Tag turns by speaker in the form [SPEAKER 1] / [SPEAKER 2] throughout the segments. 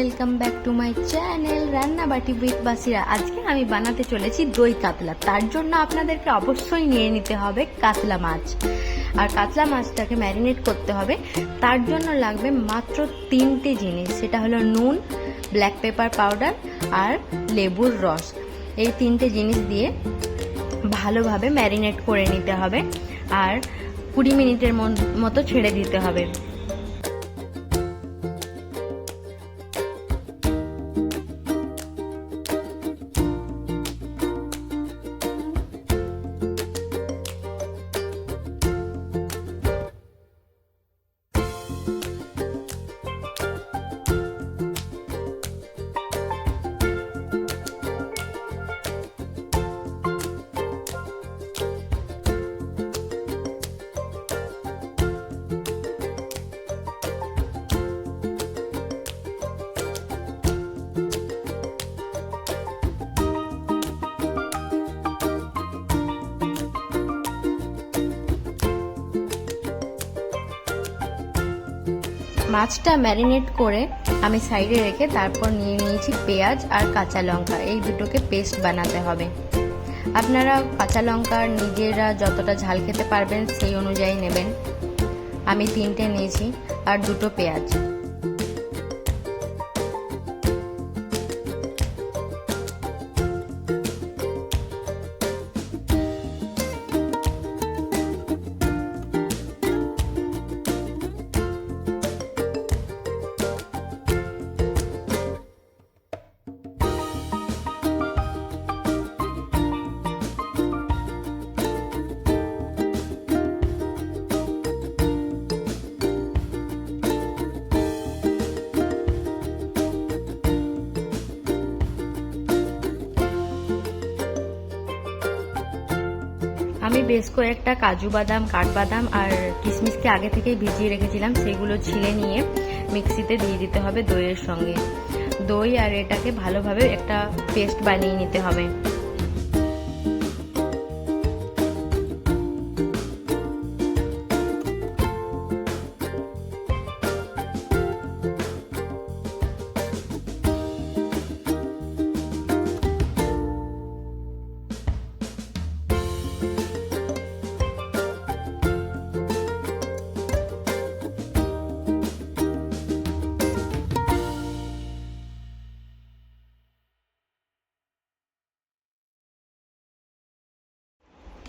[SPEAKER 1] Welcome back to my channel Rannabati with Basira আজকে আমি বানাতে চলেছি দই কাতলা। তার জন্য আপনাদেরকে অবশ্যই নিয়ে নিতে হবে কাতলা মাছ। আর কাতলা মাছটাকে ম্যারিনেট করতে হবে। তার জন্য লাগবে মাত্র তিনটে জিনিস। সেটা হলো নুন ব্ল্যাক পেপার পাউডার আর লেবুর রস। এই তিনটে জিনিস দিয়ে ভালোভাবে ম্যারিনেট করে নিতে হবে। আর কুড়ি মিনিটের মতো ছেড়ে দিতে হবে। মাছটা ম্যারিনেট করে আমি সাইডে রেখে তারপর নিয়ে নিয়েছি পেঁয়াজ আর কাঁচা লঙ্কা। এই দুটোকে পেস্ট বানাতে হবে। আপনারা কাঁচা লঙ্কা নিজেরা যতটা ঝাল খেতে পারবেন সেই অনুযায়ী নেবেন। আমি তিনটে নিয়েছি আর দুটো পেঁয়াজ। আমি বেশ কয়েকটা কাজু বাদাম, কাঠবাদাম আর কিশমিশকে আগে থেকেই ভিজিয়ে রেখেছিলাম, সেগুলো ছিলে নিয়ে মিক্সিতে দিয়ে দিতে হবে দইয়ের সঙ্গে। দই আর এটাকে ভালোভাবে একটা পেস্ট বানিয়ে নিতে হবে।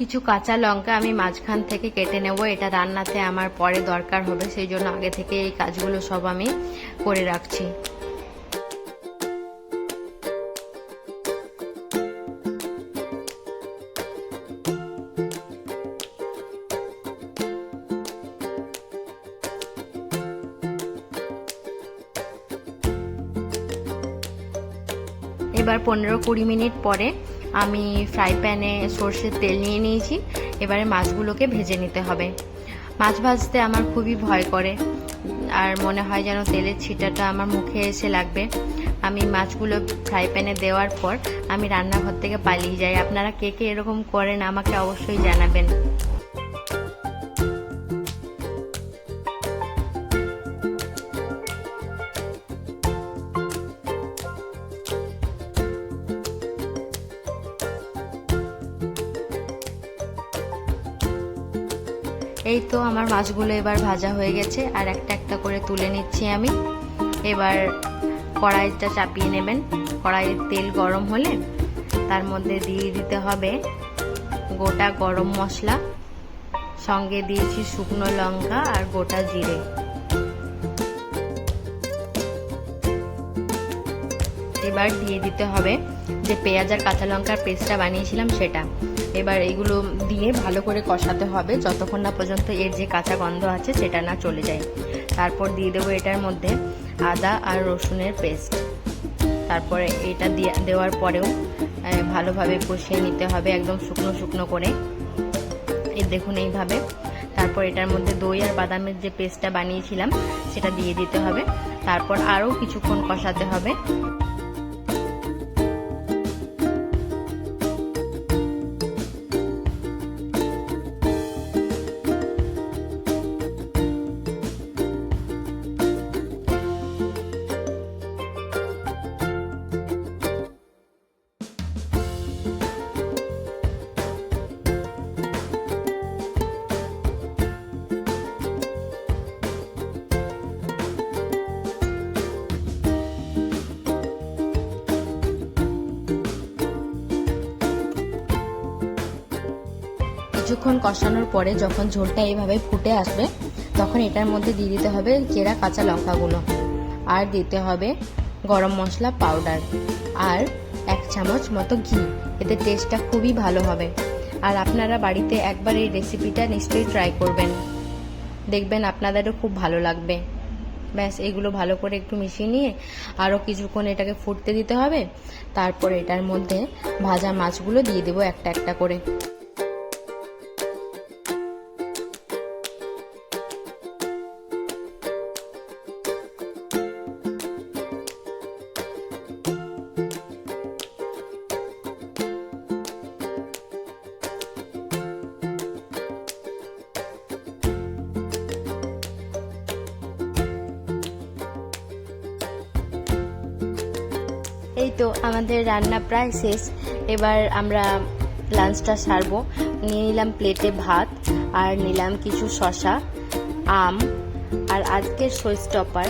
[SPEAKER 1] কিছু কাঁচা লঙ্কা আমি মাঝখান থেকে কেটে নেব। এটা রান্নাতে আমার পরে দরকার হবে, সেই জন্য আগে থেকে এই কাজগুলো সব আমি করে রাখছি। এবার পনেরো কুড়ি মিনিট পরে আমি ফ্রাই প্যানে সর্ষের তেল নিয়ে নিয়েছি। এবারে মাছগুলোকে ভেজে নিতে হবে। মাছ ভাজতে আমার খুবই ভয় করে। আর মনে হয় যেন তেলের ছিটাটা আমার মুখে এসে লাগবে। আমি মাছগুলো ফ্রাই প্যানে দেওয়ার পর আমি রান্নাঘর থেকে পালিয়ে যাই। আপনারা কে কে এরকম করেন আমাকে অবশ্যই জানাবেন। এই তো আমার মাছগুলো এবার ভাজা হয়ে গেছে, আর একটা একটা করে তুলে নিচ্ছি আমি। এবার কড়াইটা চাপিয়ে নেবেন। কড়াইয়ের তেল গরম হলে তার মধ্যে দিয়ে দিতে হবে গোটা গরম মশলা। সঙ্গে দিয়েছি শুকনো লঙ্কা আর গোটা জিরে। এবার দিয়ে দিতে হবে যে পেঁয়াজ আর কাঁচা লঙ্কার পেস্টটা বানিয়েছিলাম সেটা। এবার এগুলো দিয়ে ভালো করে কষাতে হবে। যতক্ষণ না পর্যন্ত এর যে কাঁচা গন্ধ আছে সেটা না চলে যায়। তারপর দিয়ে দেবো এটার মধ্যে আদা আর রসুনের পেস্ট। তারপরে এটা দিয়ে দেওয়ার পরেও ভালোভাবে কষিয়ে নিতে হবে একদম শুকনো শুকনো করে। এই দেখুন এইভাবে। তারপর এটার মধ্যে দই আর বাদামের যে পেস্টটা বানিয়েছিলাম, সেটা দিয়ে দিতে হবে। তারপর আরও কিছুক্ষণ কষাতে হবে। কিছুক্ষণ কষানোর পরে যখন ঝোলটা এইভাবে ফুটে আসবে, তখন এটার মধ্যে দিয়ে দিতে হবে চেরা কাঁচা লঙ্কাগুলো। আর দিতে হবে গরম মশলা পাউডার আর এক চামচ মতো ঘি। এতে টেস্টটা খুবই ভালো হবে। আর আপনারা বাড়িতে একবার এই রেসিপিটা নিশ্চয়ই ট্রাই করবেন। দেখবেন আপনাদেরও খুব ভালো লাগবে। ব্যাস, এগুলো ভালো করে একটু মিশিয়ে নিয়ে আরও কিছুক্ষণ এটাকে ফুটতে দিতে হবে। তারপর এটার মধ্যে ভাজা মাছগুলো দিয়ে দেবো একটা একটা করে। এই তো আমাদের রান্না প্রায় শেষ। এবার আমরা লাঞ্চটা সারবো। নিয়ে নিলাম প্লেটে ভাত আর নিলাম কিছু শশা আম আর আজকের শো স্টপার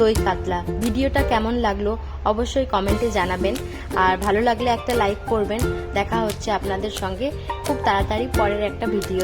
[SPEAKER 1] দই কাতলা। ভিডিওটা কেমন লাগল অবশ্যই কমেন্টে জানাবেন। আর ভালো লাগলে একটা লাইক করবেন। দেখা হচ্ছে আপনাদের সঙ্গে। খুব তাড়াতাড়ি পরের একটা ভিডিও